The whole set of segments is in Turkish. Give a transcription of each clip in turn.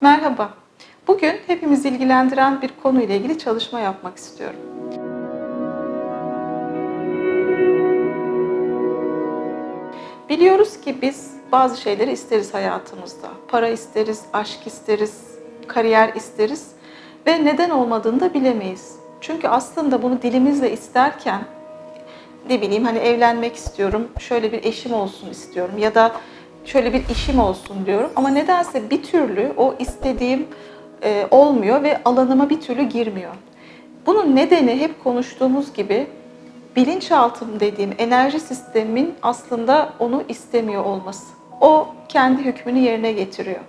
Merhaba. Bugün hepimizi ilgilendiren bir konuyla ilgili çalışma yapmak istiyorum. Biliyoruz ki biz bazı şeyleri isteriz hayatımızda. Para isteriz, aşk isteriz, kariyer isteriz ve neden olmadığını da bilemeyiz. Çünkü aslında bunu dilimizle isterken ne bileyim hani evlenmek istiyorum, şöyle bir eşim olsun istiyorum ya da şöyle bir işim olsun diyorum ama nedense bir türlü o istediğim e, olmuyor ve alanıma bir türlü girmiyor. Bunun nedeni hep konuştuğumuz gibi bilinçaltım dediğim enerji sistemin aslında onu istemiyor olması. O kendi hükmünü yerine getiriyor.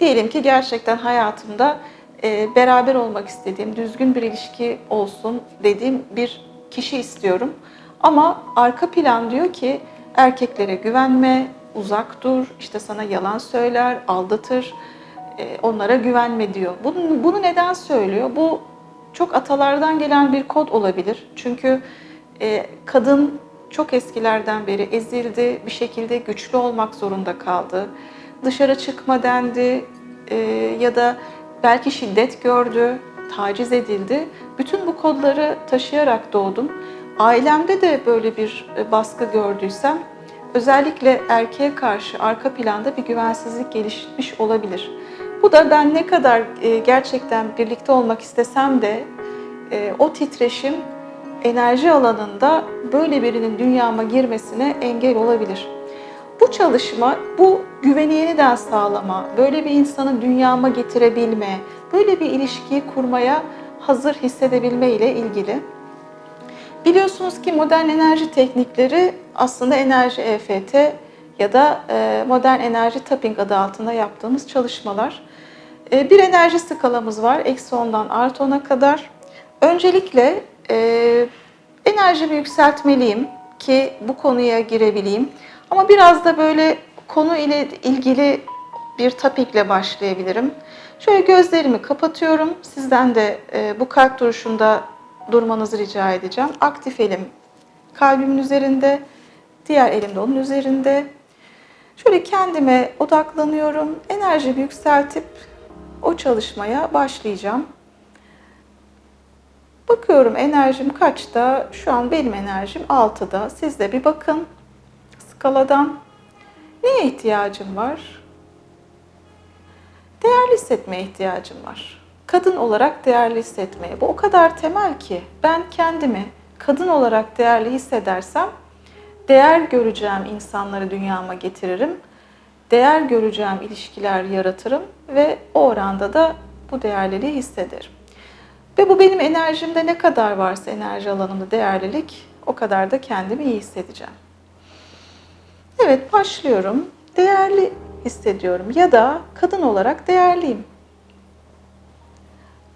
Diyelim ki gerçekten hayatımda e, beraber olmak istediğim, düzgün bir ilişki olsun dediğim bir kişi istiyorum. Ama arka plan diyor ki erkeklere güvenme, uzak dur, işte sana yalan söyler, aldatır, e, onlara güvenme diyor. Bunu, bunu neden söylüyor? Bu çok atalardan gelen bir kod olabilir. Çünkü e, kadın çok eskilerden beri ezildi, bir şekilde güçlü olmak zorunda kaldı. Dışarı çıkma dendi e, ya da belki şiddet gördü, taciz edildi. Bütün bu kodları taşıyarak doğdum. Ailemde de böyle bir e, baskı gördüysem özellikle erkeğe karşı arka planda bir güvensizlik gelişmiş olabilir. Bu da ben ne kadar e, gerçekten birlikte olmak istesem de e, o titreşim enerji alanında böyle birinin dünyama girmesine engel olabilir. Bu çalışma, bu güveni yeniden sağlama, böyle bir insanı dünyama getirebilme, böyle bir ilişkiyi kurmaya hazır hissedebilme ile ilgili. Biliyorsunuz ki modern enerji teknikleri aslında enerji EFT ya da e, modern enerji tapping adı altında yaptığımız çalışmalar. E, bir enerji skalamız var, eksi 10'dan artı 10'a kadar. Öncelikle e, enerjimi yükseltmeliyim ki bu konuya girebileyim. Ama biraz da böyle konu ile ilgili bir topikle başlayabilirim. Şöyle gözlerimi kapatıyorum. Sizden de bu kalp duruşunda durmanızı rica edeceğim. Aktif elim kalbimin üzerinde, diğer elim de onun üzerinde. Şöyle kendime odaklanıyorum. Enerjimi yükseltip o çalışmaya başlayacağım. Bakıyorum enerjim kaçta? Şu an benim enerjim 6'da. Siz de bir bakın skaladan. Neye ihtiyacım var? Değerli hissetmeye ihtiyacım var. Kadın olarak değerli hissetmeye. Bu o kadar temel ki ben kendimi kadın olarak değerli hissedersem değer göreceğim insanları dünyama getiririm. Değer göreceğim ilişkiler yaratırım ve o oranda da bu değerliliği hissederim. Ve bu benim enerjimde ne kadar varsa enerji alanımda değerlilik o kadar da kendimi iyi hissedeceğim. Evet başlıyorum. Değerli hissediyorum ya da kadın olarak değerliyim.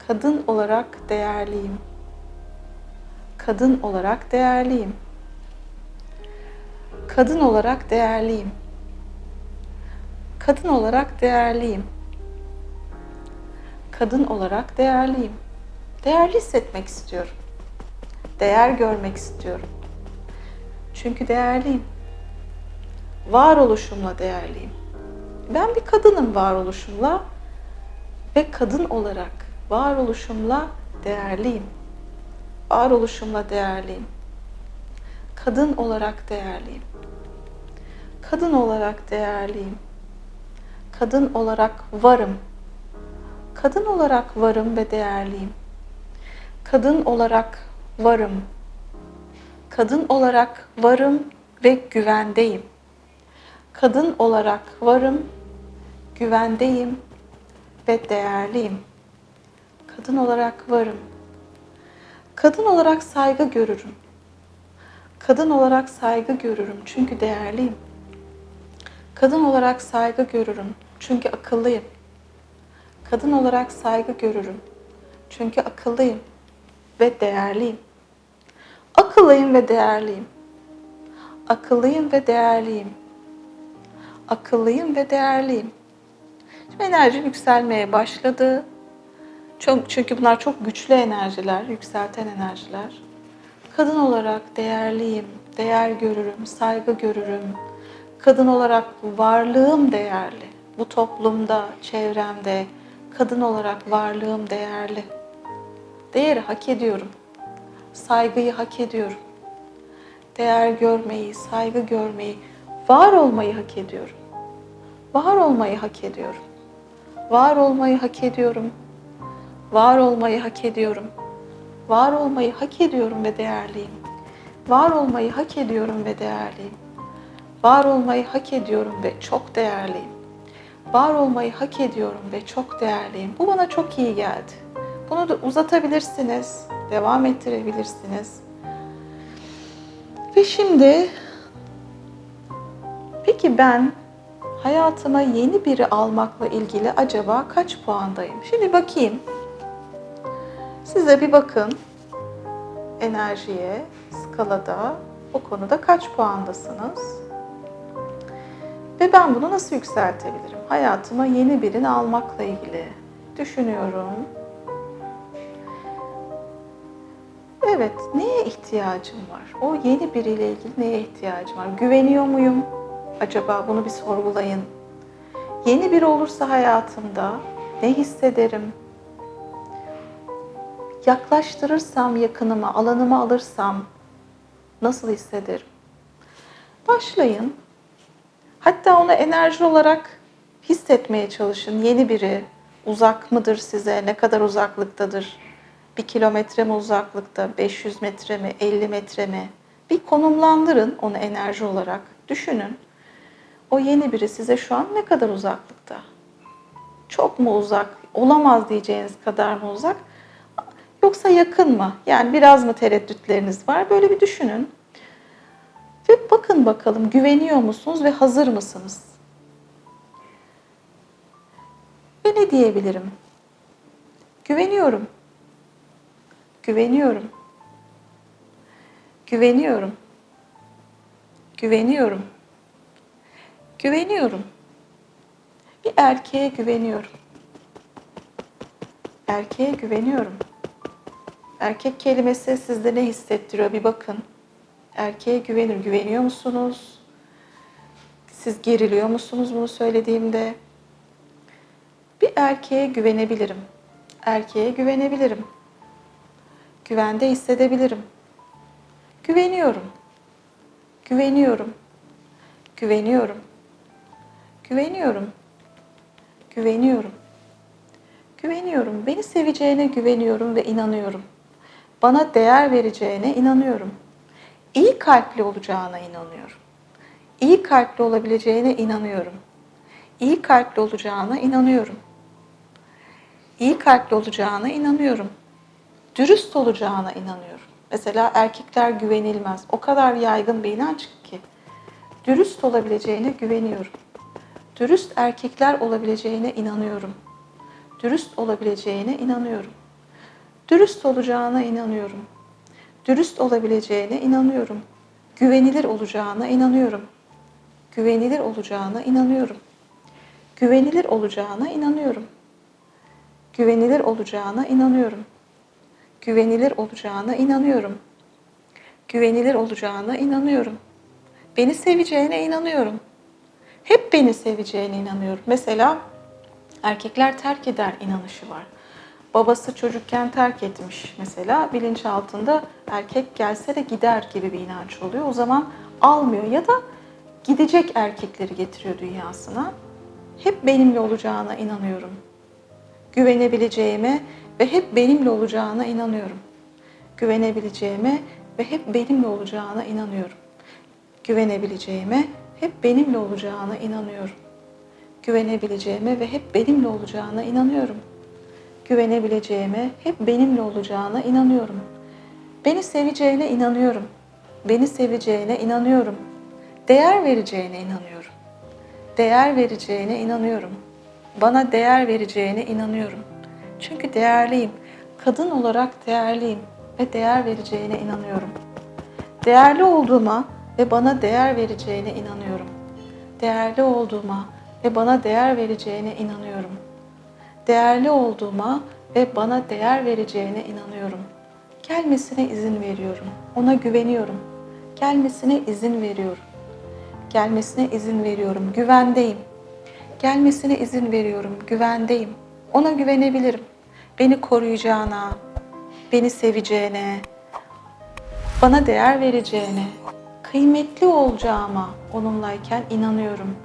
Kadın olarak değerliyim. Kadın olarak değerliyim. Kadın olarak değerliyim. Kadın olarak değerliyim. Kadın olarak değerliyim. Değerli hissetmek istiyorum. Değer görmek istiyorum. Çünkü değerliyim. Varoluşumla değerliyim. Ben bir kadınım varoluşumla ve kadın olarak varoluşumla değerliyim. Varoluşumla değerliyim. Kadın olarak değerliyim. Kadın olarak değerliyim. Kadın olarak varım. Kadın olarak varım ve değerliyim. Kadın olarak varım. Kadın olarak varım ve güvendeyim. Kadın olarak varım, güvendeyim ve değerliyim. Kadın olarak varım. Kadın olarak saygı görürüm. Kadın olarak saygı görürüm çünkü değerliyim. Kadın olarak saygı görürüm çünkü akıllıyım. Kadın olarak saygı görürüm çünkü akıllıyım ve değerliyim. Akıllıyım ve değerliyim. Akıllıyım ve değerliyim. Akıllıyım ve değerliyim. Şimdi enerjim yükselmeye başladı. Çünkü bunlar çok güçlü enerjiler, yükselten enerjiler. Kadın olarak değerliyim, değer görürüm, saygı görürüm. Kadın olarak varlığım değerli. Bu toplumda, çevremde, kadın olarak varlığım değerli. Değeri hak ediyorum. Saygıyı hak ediyorum. Değer görmeyi, saygı görmeyi, var olmayı hak ediyorum. Var olmayı hak ediyorum. Var olmayı hak ediyorum. Var olmayı hak ediyorum. Var olmayı hak ediyorum ve değerliyim. Var olmayı hak ediyorum ve değerliyim. Var olmayı hak ediyorum ve çok değerliyim. Var olmayı hak ediyorum ve çok değerliyim. Bu bana çok iyi geldi. Bunu da uzatabilirsiniz, devam ettirebilirsiniz. Ve şimdi peki ben hayatıma yeni biri almakla ilgili acaba kaç puandayım? Şimdi bakayım. Size bir bakın enerjiye, skalada o konuda kaç puandasınız? Ve ben bunu nasıl yükseltebilirim? Hayatıma yeni birini almakla ilgili düşünüyorum. Evet, neye ihtiyacım var? O yeni biriyle ilgili neye ihtiyacım var? Güveniyor muyum? Acaba bunu bir sorgulayın. Yeni biri olursa hayatımda ne hissederim? Yaklaştırırsam yakınıma, alanıma alırsam nasıl hissederim? Başlayın. Hatta onu enerji olarak hissetmeye çalışın. Yeni biri uzak mıdır size? Ne kadar uzaklıktadır? Bir kilometre mi uzaklıkta? 500 metre mi? 50 metre mi? Bir konumlandırın onu enerji olarak. Düşünün. O yeni biri size şu an ne kadar uzaklıkta? Çok mu uzak? Olamaz diyeceğiniz kadar mı uzak? Yoksa yakın mı? Yani biraz mı tereddütleriniz var? Böyle bir düşünün. Ve bakın bakalım güveniyor musunuz ve hazır mısınız? Ve ne diyebilirim? Güveniyorum. Güveniyorum. Güveniyorum. Güveniyorum. Güveniyorum. Bir erkeğe güveniyorum. Erkeğe güveniyorum. Erkek kelimesi sizde ne hissettiriyor bir bakın. Erkeğe güvenir. Güveniyor musunuz? Siz geriliyor musunuz bunu söylediğimde? Bir erkeğe güvenebilirim. Erkeğe güvenebilirim. Güvende hissedebilirim. Güveniyorum. Güveniyorum. Güveniyorum. Güveniyorum. Güveniyorum. Güveniyorum. Beni seveceğine güveniyorum ve inanıyorum. Bana değer vereceğine inanıyorum. İyi kalpli olacağına inanıyorum. İyi kalpli olabileceğine inanıyorum. İyi kalpli olacağına inanıyorum. İyi kalpli olacağına inanıyorum. Dürüst olacağına inanıyorum. Mesela erkekler güvenilmez. O kadar yaygın bir inanç ki. Dürüst olabileceğine güveniyorum. Dürüst erkekler olabileceğine inanıyorum. Dürüst olabileceğine inanıyorum. Dürüst olacağına inanıyorum. Dürüst olabileceğine inanıyorum. Güvenilir olacağına inanıyorum. Güvenilir olacağına inanıyorum. Güvenilir olacağına inanıyorum. Güvenilir olacağına inanıyorum. Güvenilir olacağına inanıyorum. Güvenilir olacağına inanıyorum. Beni seveceğine inanıyorum. Hep beni seveceğine inanıyorum. Mesela erkekler terk eder inanışı var. Babası çocukken terk etmiş mesela bilinçaltında erkek gelse de gider gibi bir inanç oluyor. O zaman almıyor ya da gidecek erkekleri getiriyor dünyasına. Hep benimle olacağına inanıyorum. Güvenebileceğime ve hep benimle olacağına inanıyorum. Güvenebileceğime ve hep benimle olacağına inanıyorum. Güvenebileceğime, hep benimle olacağına inanıyorum. Güvenebileceğime ve hep benimle olacağına inanıyorum. Güvenebileceğime, hep benimle olacağına inanıyorum. Beni seveceğine inanıyorum. Beni seveceğine inanıyorum. Değer vereceğine inanıyorum. Değer vereceğine inanıyorum. Bana değer vereceğine inanıyorum. Çünkü değerliyim. Kadın olarak değerliyim ve değer vereceğine inanıyorum. Değerli olduğuma ve bana değer vereceğine inanıyorum. Değerli olduğuma ve bana değer vereceğine inanıyorum. Değerli olduğuma ve bana değer vereceğine inanıyorum. Gelmesine izin veriyorum. Ona güveniyorum. Gelmesine izin veriyorum. Gelmesine izin veriyorum. Güvendeyim. Gelmesine izin veriyorum. Güvendeyim. Ona güvenebilirim. Beni koruyacağına, beni seveceğine, bana değer vereceğine, kıymetli olacağıma onunlayken inanıyorum.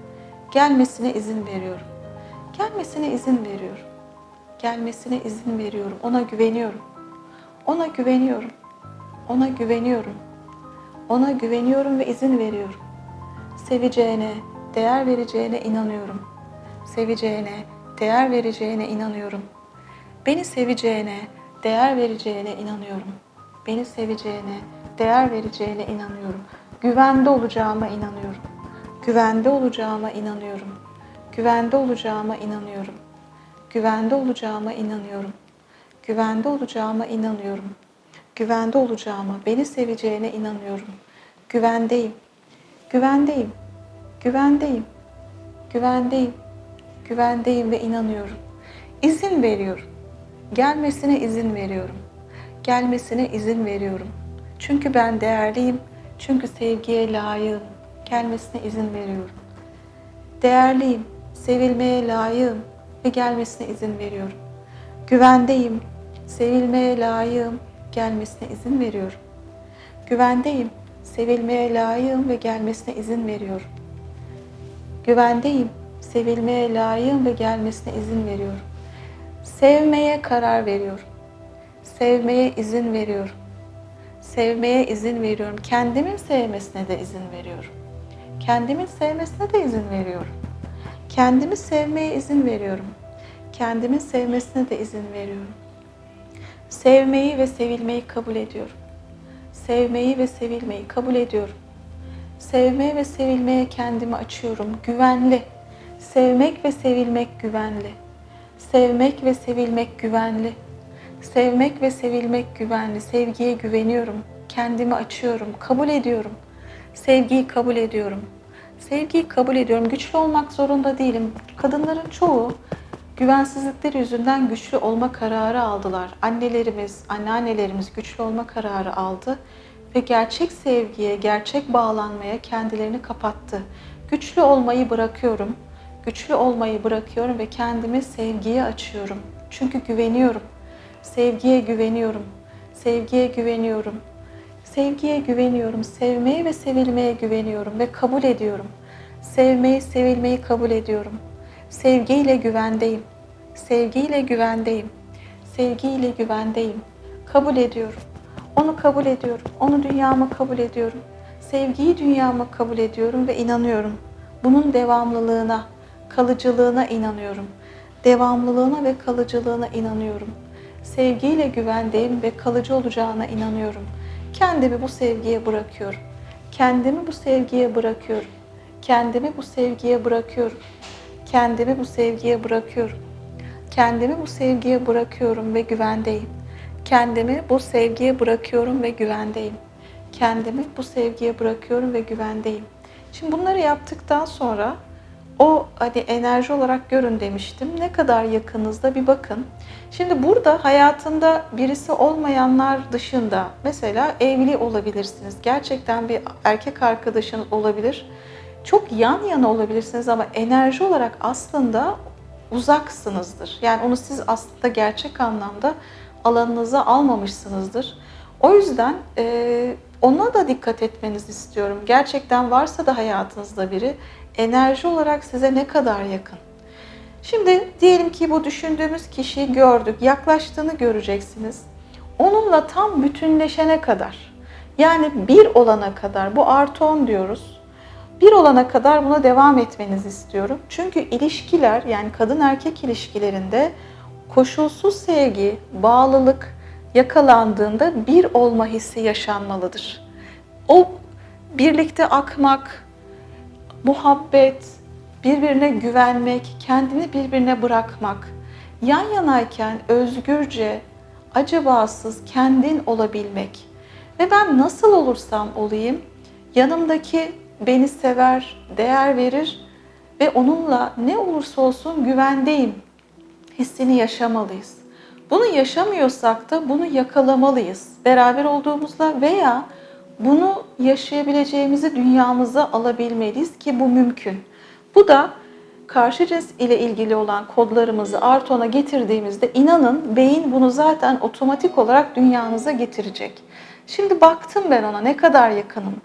Gelmesine izin veriyorum. Gelmesine izin veriyorum. Gelmesine izin veriyorum. Ona güveniyorum. Ona güveniyorum. Ona güveniyorum. Ona güveniyorum ve izin veriyorum. Seveceğine, değer vereceğine inanıyorum. Seveceğine, değer vereceğine inanıyorum. Beni seveceğine, değer vereceğine inanıyorum. Beni seveceğine, değer vereceğine inanıyorum. Güvende olacağıma inanıyorum. Güvende olacağıma inanıyorum. Güvende olacağıma inanıyorum. Güvende olacağıma inanıyorum. Güvende olacağıma inanıyorum. Güvende olacağıma, beni seveceğine inanıyorum. Güvendeyim. Güvendeyim. Güvendeyim. Güvendeyim. Güvendeyim ve inanıyorum. İzin veriyorum. Gelmesine izin veriyorum. Gelmesine izin veriyorum. Çünkü ben değerliyim. Çünkü sevgiye layığım. Gelmesine izin veriyorum. Değerliyim, sevilmeye layığım ve gelmesine izin veriyorum. Güvendeyim, sevilmeye layığım, gelmesine izin veriyorum. Güvendeyim, sevilmeye layığım ve gelmesine izin veriyorum. Güvendeyim, sevilmeye layığım ve gelmesine izin veriyorum. Sevmeye karar veriyorum. Sevmeye izin veriyorum. Sevmeye izin veriyorum. Kendimin sevmesine de izin veriyorum. Kendimin sevmesine de izin veriyorum. Kendimi sevmeye izin veriyorum. Kendimin sevmesine de izin veriyorum. Sevmeyi ve sevilmeyi kabul ediyorum. Sevmeyi ve sevilmeyi kabul ediyorum. Sevmeye ve sevilmeye kendimi açıyorum. Güvenli. Sevmek ve sevilmek güvenli. Sevmek ve sevilmek güvenli. Sevmek ve sevilmek güvenli. Sevgiye güveniyorum. Kendimi açıyorum. Kabul ediyorum. Sevgiyi kabul ediyorum. Sevgiyi kabul ediyorum. Güçlü olmak zorunda değilim. Kadınların çoğu güvensizlikleri yüzünden güçlü olma kararı aldılar. Annelerimiz, anneannelerimiz güçlü olma kararı aldı ve gerçek sevgiye, gerçek bağlanmaya kendilerini kapattı. Güçlü olmayı bırakıyorum. Güçlü olmayı bırakıyorum ve kendimi sevgiye açıyorum. Çünkü güveniyorum. Sevgiye güveniyorum. Sevgiye güveniyorum. Sevgiye güveniyorum. Sevmeye ve sevilmeye güveniyorum ve kabul ediyorum. Sevmeyi, sevilmeyi kabul ediyorum. Sevgiyle güvendeyim. Sevgiyle güvendeyim. Sevgiyle güvendeyim. Kabul ediyorum. Onu kabul ediyorum. Onu dünyama kabul ediyorum. Sevgiyi dünyama kabul ediyorum ve inanıyorum. Bunun devamlılığına, kalıcılığına inanıyorum. Devamlılığına ve kalıcılığına inanıyorum. Sevgiyle güvendeyim ve kalıcı olacağına inanıyorum. Kendimi bu sevgiye bırakıyorum. Kendimi bu sevgiye bırakıyorum. Kendimi bu sevgiye bırakıyorum. Kendimi bu sevgiye bırakıyorum. Kendimi bu sevgiye bırakıyorum ve güvendeyim. Kendimi bu sevgiye bırakıyorum ve güvendeyim. Kendimi bu sevgiye bırakıyorum ve güvendeyim. Şimdi bunları yaptıktan sonra o hani enerji olarak görün demiştim. Ne kadar yakınızda bir bakın. Şimdi burada hayatında birisi olmayanlar dışında mesela evli olabilirsiniz. Gerçekten bir erkek arkadaşınız olabilir. Çok yan yana olabilirsiniz ama enerji olarak aslında uzaksınızdır. Yani onu siz aslında gerçek anlamda alanınıza almamışsınızdır. O yüzden e, ona da dikkat etmenizi istiyorum. Gerçekten varsa da hayatınızda biri enerji olarak size ne kadar yakın. Şimdi diyelim ki bu düşündüğümüz kişiyi gördük, yaklaştığını göreceksiniz. Onunla tam bütünleşene kadar, yani bir olana kadar, bu artı 10 diyoruz. Bir olana kadar buna devam etmenizi istiyorum. Çünkü ilişkiler, yani kadın erkek ilişkilerinde koşulsuz sevgi, bağlılık yakalandığında bir olma hissi yaşanmalıdır. O birlikte akmak, muhabbet, birbirine güvenmek, kendini birbirine bırakmak, yan yanayken özgürce, acabasız kendin olabilmek ve ben nasıl olursam olayım yanımdaki beni sever, değer verir ve onunla ne olursa olsun güvendeyim hissini yaşamalıyız. Bunu yaşamıyorsak da bunu yakalamalıyız. Beraber olduğumuzda veya bunu yaşayabileceğimizi dünyamıza alabilmeliyiz ki bu mümkün. Bu da karşı cins ile ilgili olan kodlarımızı Arton'a getirdiğimizde inanın beyin bunu zaten otomatik olarak dünyanıza getirecek. Şimdi baktım ben ona ne kadar yakınım.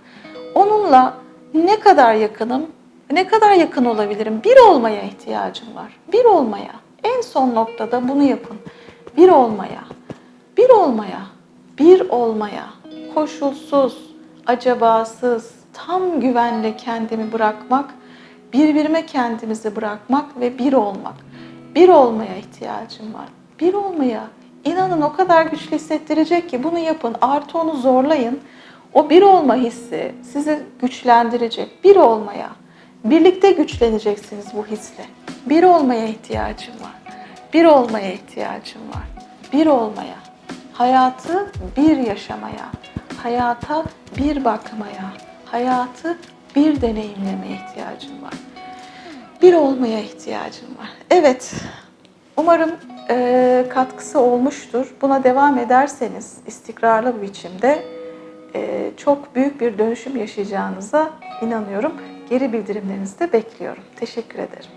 Onunla ne kadar yakınım, ne kadar yakın olabilirim? Bir olmaya ihtiyacım var. Bir olmaya. En son noktada bunu yapın. Bir olmaya. Bir olmaya. Bir olmaya. Koşulsuz, acabasız, tam güvenle kendimi bırakmak, birbirime kendimizi bırakmak ve bir olmak. Bir olmaya ihtiyacım var. Bir olmaya. İnanın o kadar güçlü hissettirecek ki bunu yapın. Artı onu zorlayın. O bir olma hissi sizi güçlendirecek. Bir olmaya. Birlikte güçleneceksiniz bu hisle. Bir olmaya ihtiyacım var. Bir olmaya ihtiyacım var. Bir olmaya. Hayatı bir yaşamaya. Hayata bir bakmaya. Hayatı bir deneyimlemeye ihtiyacım var. Bir olmaya ihtiyacım var. Evet, umarım e, katkısı olmuştur. Buna devam ederseniz istikrarlı bir biçimde e, çok büyük bir dönüşüm yaşayacağınıza inanıyorum. Geri bildirimlerinizi de bekliyorum. Teşekkür ederim.